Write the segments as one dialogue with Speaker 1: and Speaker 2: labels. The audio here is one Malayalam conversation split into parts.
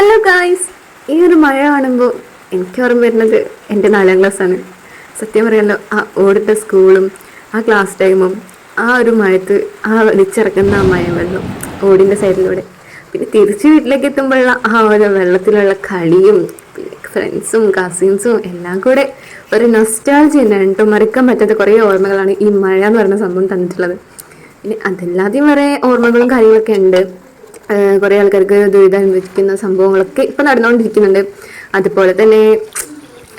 Speaker 1: ഹലോ ഗായ്സ് ഈ ഒരു മഴ കാണുമ്പോൾ എനിക്ക് ഓർമ്മ വരുന്നത് എന്റെ നാലാം ക്ലാസ്സാണ്. സത്യം പറയാമല്ലോ ആ ഓടിട്ട സ്കൂളും ആ ക്ലാസ് ടൈമും ആ ഒരു മഴത്ത് ആ വലിച്ചിറക്കുന്ന ആ മഴ വെള്ളം ഓടിന്റെ സൈഡിലൂടെ. പിന്നെ തിരിച്ച് വീട്ടിലേക്ക് എത്തുമ്പോഴുള്ള ആ ഒരു വെള്ളത്തിലുള്ള കളിയും ഫ്രണ്ട്സും കസിൻസും എല്ലാം കൂടെ ഒരു നൊസ്റ്റാൾജി തന്നെയാണ് കേട്ടോ മറക്കാൻ പറ്റാത്ത കുറേ ഓർമ്മകളാണ് ഈ മഴ എന്ന് പറയുന്ന സംഭവം തന്നിട്ടുള്ളത്. പിന്നെ അതല്ലാതെയും വേറെ ഓർമ്മകളും കാര്യങ്ങളൊക്കെ ഉണ്ട്. കുറേ ആൾക്കാർക്ക് ദുരിതം അനുഭവിക്കുന്ന സംഭവങ്ങളൊക്കെ ഇപ്പം നടന്നുകൊണ്ടിരിക്കുന്നുണ്ട് അതുപോലെ തന്നെ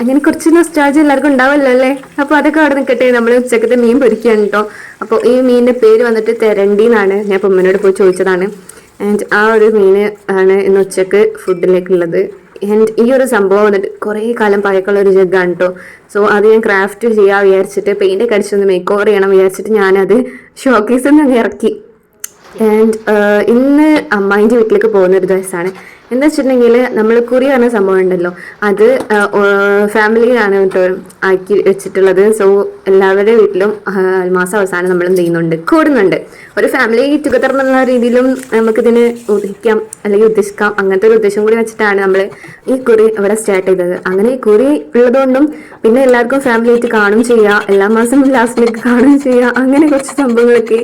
Speaker 1: അങ്ങനെ കുറച്ച് നൊസ്റ്റാൾജി എല്ലാവർക്കും ഉണ്ടാവുമല്ലോ അല്ലേ? അപ്പോൾ അതൊക്കെ അവിടെ നിൽക്കട്ടെ. നമ്മൾ ഉച്ചക്കത്തെ മീൻ പൊരിക്കുകയാണ് കേട്ടോ അപ്പോൾ ഈ മീനിന്റെ പേര് വന്നിട്ട് തെരണ്ടി എന്നാണ് ഞാൻ പൊമ്മനോട് പോയി ചോദിച്ചതാണ്. ആൻഡ് ആ ഒരു മീന് ആണ് ഇന്ന് ഉച്ചയ്ക്ക് ഫുഡിലേക്കുള്ളത്. ആൻഡ് ഈ ഒരു സംഭവം വന്നിട്ട് കുറേ കാലം പഴക്കമുള്ള ഒരു ജഗ്ഗാണ് കേട്ടോ സോ അത് ഞാൻ ക്രാഫ്റ്റ് ചെയ്യാൻ വിചാരിച്ചിട്ട് പെയിന്റ് ഒക്കെ അടിച്ചൊന്ന് മേക്ക് ഓവർ ചെയ്യണം വിചാരിച്ചിട്ട് ഞാനത് ഷോക്കേസിൽ നിന്ന് ഇറക്കി. ആൻഡ് ഇന്ന് അമ്മായിന്റെ വീട്ടിലേക്ക് പോകുന്ന ഒരു ദിവസമാണ്. എന്താ വെച്ചിട്ടുണ്ടെങ്കിൽ നമ്മൾ കുറി പറഞ്ഞ സംഭവം ഉണ്ടല്ലോ. അത് ഫാമിലിയിലാണ് കേട്ടോ ആക്കി വെച്ചിട്ടുള്ളത്. സോ എല്ലാവരുടെ വീട്ടിലും മാസം അവസാനം നമ്മൾ എന്ത് ചെയ്യുന്നുണ്ട്? കൂടുന്നുണ്ട്. ഒരു ഫാമിലി ടുഗദർ എന്നുള്ള രീതിയിലും നമുക്കിതിന് ഉദ്ദേശിക്കാം അല്ലെങ്കിൽ ഉദ്ദേശിക്കാം. അങ്ങനത്തെ ഒരു ഉദ്ദേശം കൂടി വെച്ചിട്ടാണ് നമ്മൾ ഈ കുറി ഇവിടെ സ്റ്റാർട്ട് ചെയ്തത്. അങ്ങനെ ഈ കുറി ഉള്ളതുകൊണ്ടും പിന്നെ എല്ലാവർക്കും ഫാമിലി ആയിട്ട് കാണും ചെയ്യുക എല്ലാ മാസം ലാസ്റ്റിലേക്ക് കാണും ചെയ്യുക അങ്ങനെ കുറച്ച് സംഭവങ്ങളൊക്കെ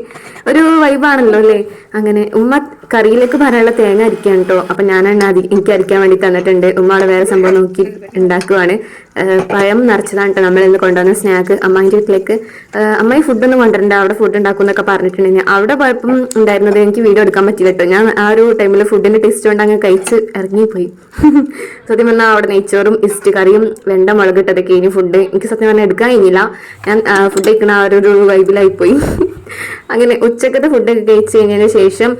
Speaker 1: ഒരു വൈബാണല്ലോ അല്ലേ? അങ്ങനെ ഉമ്മ കറിയിലേക്ക് പറയാനുള്ള തേങ്ങ അരിക്കാണ് കേട്ടോ അപ്പൊ ഞാനാണ് അത് എനിക്ക് അരിക്കാൻ വേണ്ടി തന്നിട്ടുണ്ട്. ഉമ്മ അവിടെ വേറെ സംഭവം നോക്കി ഉണ്ടാക്കുവാണ്. പഴം നിറച്ചതാണ് കേട്ടോ നമ്മൾ ഇന്ന് കൊണ്ടുവന്ന സ്നാക്ക് അമ്മായിന്റെ വീട്ടിലേക്ക് അമ്മായി ഫുഡൊന്നും കൊണ്ടുവരണ്ട. അവിടെ ഫുഡ് ഉണ്ടാക്കും എന്നൊക്കെ പറഞ്ഞിട്ടുണ്ടെങ്കിൽ അവിടെ കുഴപ്പം ഉണ്ടായിരുന്നത് എനിക്ക് വീഡിയോ എടുക്കാൻ പറ്റില്ല കേട്ടോ ഞാൻ ആ ഒരു ടൈമിൽ ഫുഡിന്റെ ടേസ്റ്റ് കൊണ്ട് അങ്ങ് കഴിച്ച് ഇറങ്ങിപ്പോയി. സത്യം പറഞ്ഞാൽ അവിടെ നെയ്ച്ചോറും ഇസ്റ്റ് കറിയും വെണ്ട മുളക് ഇട്ടതൊക്കെ ഇനി ഫുഡ് എനിക്ക് സത്യം പറഞ്ഞാൽ എടുക്കാൻ കഴിഞ്ഞില്ല. ഞാൻ ഫുഡ് കഴിക്കുന്ന ആ ഒരു വൈബിലായി പോയി അങ്ങനെ ഉച്ചക്കത്തെ ഫുഡൊക്കെ കഴിച്ച് കഴിഞ്ഞതിന് ശേഷം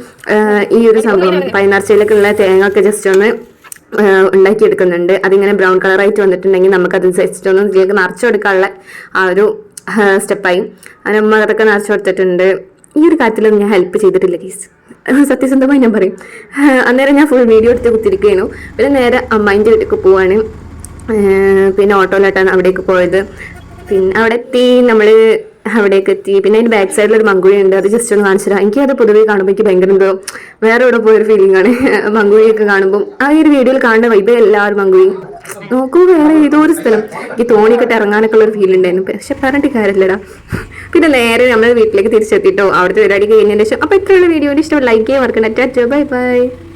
Speaker 1: ഈ ഒരു സംഭവം പൈനാർച്ചയിലേക്കുള്ള തേങ്ങ ഒക്കെ ജസ്റ്റ് ഒന്ന് ഉണ്ടാക്കി ഉണ്ടാക്കിയെടുക്കുന്നുണ്ട്. അതിങ്ങനെ ബ്രൗൺ കളറായിട്ട് വന്നിട്ടുണ്ടെങ്കിൽ നമുക്ക് ഒന്ന് ഇതിലേക്ക് നിറച്ചു കൊടുക്കാനുള്ള ആ ഒരു സ്റ്റെപ്പായി. അങ്ങനെ ഉമ്മ അതൊക്കെ നിറച്ചു കൊടുത്തിട്ടുണ്ട് ഈ ഒരു കാര്യത്തിലൊന്നും ഞാൻ ഹെൽപ്പ് ചെയ്തിട്ടില്ല കേസ് സത്യസന്ധമായി ഞാൻ പറയും. അന്നേരം ഞാൻ ഫുൾ വീഡിയോ എടുത്ത് കുത്തിരിക്കുകയായിരുന്നു പിന്നെ നേരെ അമ്മായിന്റെ വീട്ടിലേക്ക് പോവാണ്. പിന്നെ ഓട്ടോയിലായിട്ടാണ് അവിടേക്ക് പോയത്. പിന്നെ അവിടെ എത്തി. നമ്മൾ അവിടേക്ക് എത്തി പിന്നെ അതിന്റെ ബാക്ക് സൈഡിൽ ഒരു മങ്കുഴി ഉണ്ട് അത് ജസ്റ്റ് ഒന്ന് കാണിച്ചു തരാം. എനിക്ക് അത് പൊതുവേ കാണുമ്പോൾ എനിക്ക് ഭയങ്കര എന്തോ വേറെ എവിടെ പോയൊരു ഫീലിംഗ് ആണ്. മങ്കുഴിയൊക്കെ കാണുമ്പോൾ ആ ഒരു വീഡിയോയിൽ കാണുന്ന വൈബ് എല്ലാവരും മങ്കുഴി നോക്കൂ വേറെ ഏതോ ഒരു സ്ഥലം. എനിക്ക് തോണിക്കിട്ട് ഇറങ്ങാനൊക്കെ ഉള്ള ഒരു ഫീൽ ഉണ്ടായിരുന്നു. പക്ഷെ പറഞ്ഞിട്ട് കാര്യമില്ലടാ. പിന്നെ നേരെ നമ്മൾ വീട്ടിലേക്ക് തിരിച്ചെത്തിട്ടോ. അവിടുത്തെ പരിപാടി കഴിഞ്ഞതിന് ശേഷം. അപ്പോൾ ഇത്രയുള്ള വീഡിയോ ഇഷ്ടം. ലൈക്ക് ചെയ്യാൻ മറക്കണ്ട. Bye bye